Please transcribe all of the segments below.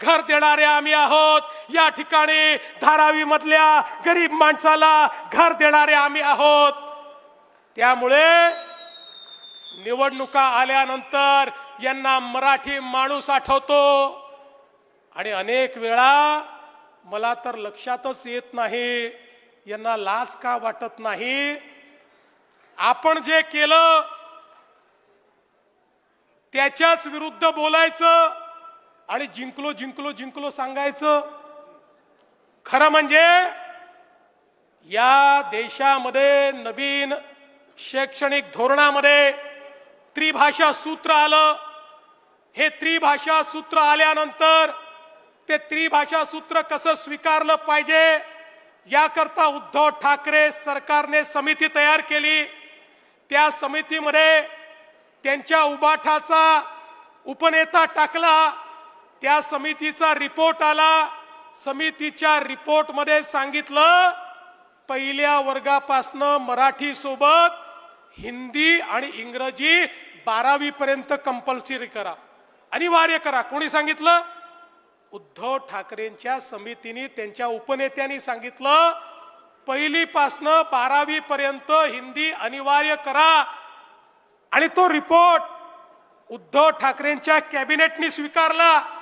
घर देणारे आम्ही आहोत. या ठिकाणी धारावी मधल्या गरीब माणसाला घर देणारे आम्ही आहोत. त्यामुळे निवडणुका आल्यानंतर यांना मराठी माणूस आठवतो. आणि अनेक वेळा मला तर लक्षातच येत नाही यांना लाज का वाटत नाही? आपण जे केलं त्याच्याच विरुद्ध बोलायचं आणि जिंकलो जिंकलो जिंकलो सांगायचं खरं म्हणजे या देशामध्ये नवीन शैक्षणिक धोरणामध्ये त्रिभाषा सूत्र आलं. हे त्रिभाषा सूत्र आल्यानंतर ते त्रिभाषा सूत्र कसं स्वीकारलं पाहिजे याकरता उद्धव ठाकरे सरकारने समिती तयार केली. त्या समितीमध्ये त्यांच्या उबाठाचा उपनेता टाकला. त्या समितीचा रिपोर्ट आला. समितीच्या रिपोर्टमध्ये सांगितलं पहिल्या वर्गापासनं मराठी सोबत हिंदी आणि इंग्रजी बारावीपर्यंत कंपल्सरी करा. अनिवार्य करा. कोणी सांगितलं? उद्धव ठाकरेंच्या समितीने त्यांच्या उपनेत्यांनी सांगितलं पहिलीपासनं बारावीपर्यंत हिंदी अनिवार्य करा. आणि तो रिपोर्ट उद्धव ठाकरेंच्या कॅबिनेटनी स्वीकारला.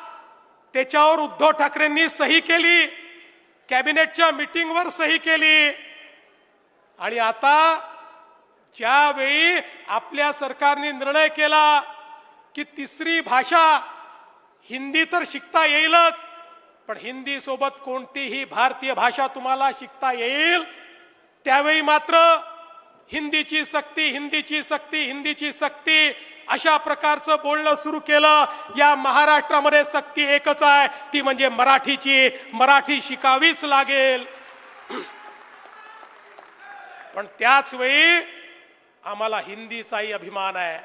त्याच्यावर उद्धव ठाकरेंनी सही केली. कॅबिनेटच्या मीटिंगवर सही केली. आणि आता ज्यावेळी आपल्या सरकारने निर्णय केला की तिसरी भाषा हिंदी तर शिकता येईलच पण हिंदी सोबत कोणतीही भारतीय भाषा तुम्हाला शिकता येईल त्यावेळी मात्र हिंदीची सक्ती हिंदीची सक्ती हिंदीची सक्ती अशा प्रकारचं बोलणं सुरू केलं. या महाराष्ट्रामध्ये सक्ती एकच आहे. ती म्हणजे मराठीची. मराठी शिकावीच लागेल. पण त्याच वेळी आम्हाला हिंदीचाही अभिमान आहे.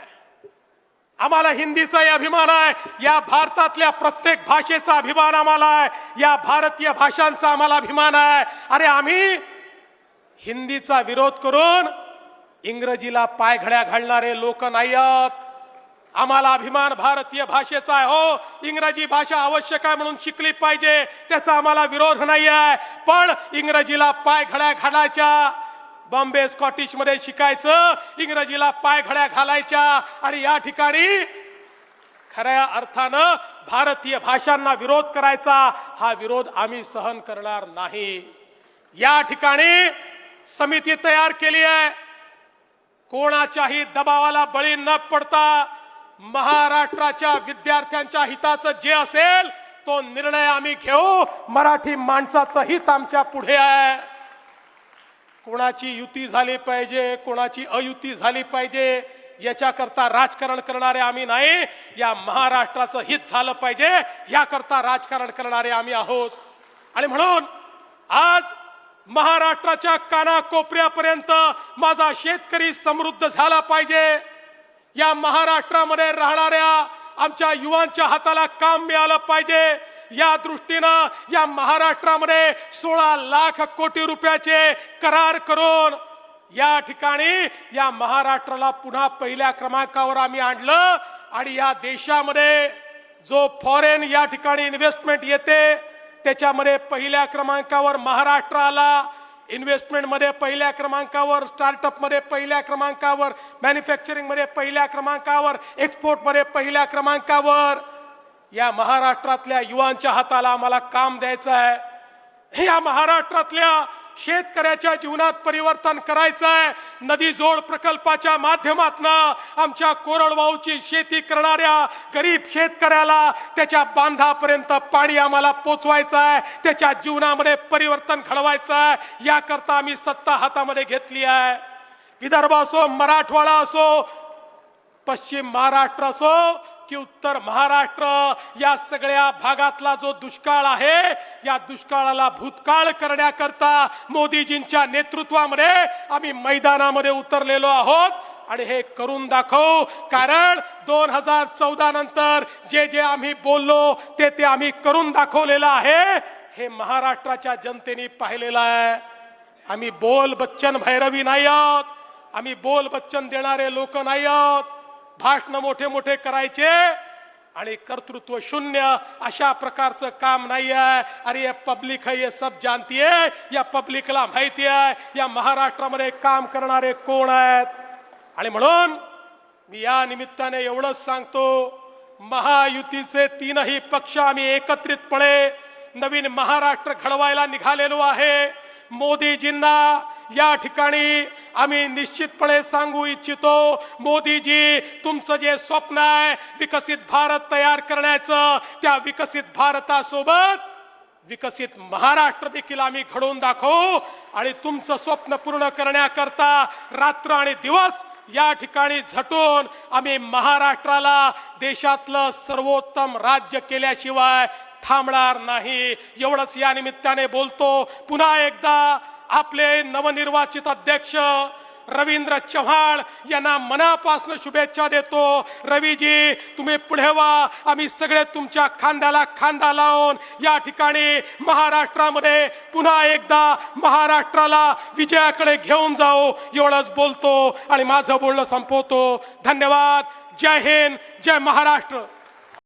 आम्हाला हिंदीचाही अभिमान आहे. या भारतातल्या प्रत्येक भाषेचा अभिमान आम्हाला आहे. या भारतीय भाषांचा आम्हाला अभिमान आहे. अरे आम्ही हिंदीचा विरोध करून इंग्रजीला पायघड्या घालणारे लोक नाही आहोत आम्हाला अभिमान भारतीय भाषेचा आहे हो. इंग्रजी भाषा आवश्यक आहे म्हणून शिकली पाहिजे. त्याचा आम्हाला विरोध नाही आहे पण इंग्रजीला पायघड्या घालायच्या. बॉम्बे स्कॉटिशमध्ये शिकायचं. इंग्रजीला पायघड्या घालायच्या. आणि या ठिकाणी खऱ्या अर्थानं भारतीय भाषांना विरोध करायचा. हा विरोध आम्ही सहन करणार नाही. या ठिकाणी समिती तयार केली आहे. कोणाच्याही दबावाला बळी न पडता महाराष्ट्राच्या विद्यार्थ्यांच्या हिताचं जे असेल तो निर्णय आम्ही घेऊ. मराठी माणसाचं हित आमच्या पुढे आहे. कोणाची युती झाली पाहिजे कोणाची अयुती झाली पाहिजे याच्याकरता राजकारण करणारे आम्ही नाही. या महाराष्ट्राचं हित झालं पाहिजे याकरता राजकारण करणारे आम्ही आहोत. आणि म्हणून आज महाराष्ट्राच्या कानाकोपऱ्यापर्यंत माझा शेतकरी समृद्ध झाला पाहिजे. या महाराष्ट्रामध्ये राहणाऱ्या आमच्या युवांच्या हाताला काम मिळालं पाहिजे. या दृष्टीनं या महाराष्ट्रामध्ये सोळा लाख कोटी रुपयाचे करार करून या ठिकाणी या महाराष्ट्राला पुन्हा पहिल्या क्रमांकावर आम्ही आणलं आणि या देशामध्ये जो फॉरेन या ठिकाणी इन्व्हेस्टमेंट येते त्याच्यामध्ये पहिल्या क्रमांकावर महाराष्ट्र आला इन्व्हेस्टमेंटमध्ये पहिल्या क्रमांकावर स्टार्टअपमध्ये पहिल्या क्रमांकावर मॅन्युफॅक्चरिंगमध्ये पहिल्या क्रमांकावर एक्सपोर्टमध्ये पहिल्या क्रमांकावर. या महाराष्ट्रातल्या युवांच्या हाताला आम्हाला काम द्यायचं आहे. या महाराष्ट्रातल्या शेतकऱ्याच्या जीवनात परिवर्तन करायचं आहे नदी जोड प्रकल्पाच्या माध्यमातून आमच्या कोरडवाऊची शेती करणाऱ्या गरीब शेतकऱ्याला त्याच्या बांधापर्यंत पाणी आम्हाला पोचवायचं आहे त्याच्या जीवनामध्ये परिवर्तन घडवायचं आहे याकरता आम्ही सत्ता हातामध्ये घेतली आहे. विदर्भ असो मराठवाडा असो पश्चिम महाराष्ट्र असो की उत्तर महाराष्ट्र या सगळ्या भागातला जो दुष्काळ आहे या दुष्काळाला भूतकाळ करण्याकरता मोदीजींच्या नेतृत्वामध्ये आम्ही मैदानामध्ये उतरलेलो आहोत. आणि हे करून दाखवू कारण दोन हजार चौदा नंतर जे जे आम्ही बोललो ते ते आम्ही करून दाखवलेलं आहे. हे महाराष्ट्राच्या जनतेने पाहिलेलं आहे. आम्ही बोल बच्चन भैरवी नाही आहोत. आम्ही बोल बच्चन देणारे लोक नाही आहोत भाषण मोठे मोठे करायचे आणि कर्तृत्व शून्य अशा प्रकारचं काम नाही आहे अरे ये पब्लिक है ये सब जानती है या पब्लिकला माहिती आहे या महाराष्ट्रामध्ये काम करणारे कोण आहेत? आणि म्हणून मी या निमित्ताने एवढंच सांगतो महायुतीचे तीनही पक्ष आम्ही एकत्रितपणे नवीन महाराष्ट्र घडवायला निघालेलो आहे. मोदीजींना या ठिकाणी आम्ही निश्चितपणे सांगू इच्छितो मोदीजी तुमचं जे स्वप्न आहे विकसित भारत तयार करण्याचं त्या विकसित भारतासोबत विकसित महाराष्ट्र देखील आम्ही घडवून दाखवू आणि तुमचं स्वप्न पूर्ण करण्याकरता रात्र आणि दिवस या ठिकाणी झटून आम्ही महाराष्ट्राला देशातलं सर्वोत्तम राज्य केल्याशिवाय थांबणार नाही. एवढंच या निमित्ताने बोलतो. पुन्हा एकदा आपले नवनिर्वाचित अध्यक्ष रवींद्र चव्हाण यांना मनापासून शुभेच्छा देतो. रवीजी तुम्ही पुढे व्हा. आम्ही सगळे तुमच्या खांद्याला खांदा लावून या ठिकाणी महाराष्ट्रामध्ये पुन्हा एकदा महाराष्ट्राला विजयाकडे घेऊन जाऊ. एवढंच बोलतो आणि माझं बोलणं संपवतो. धन्यवाद. जय हिंद. जय महाराष्ट्र.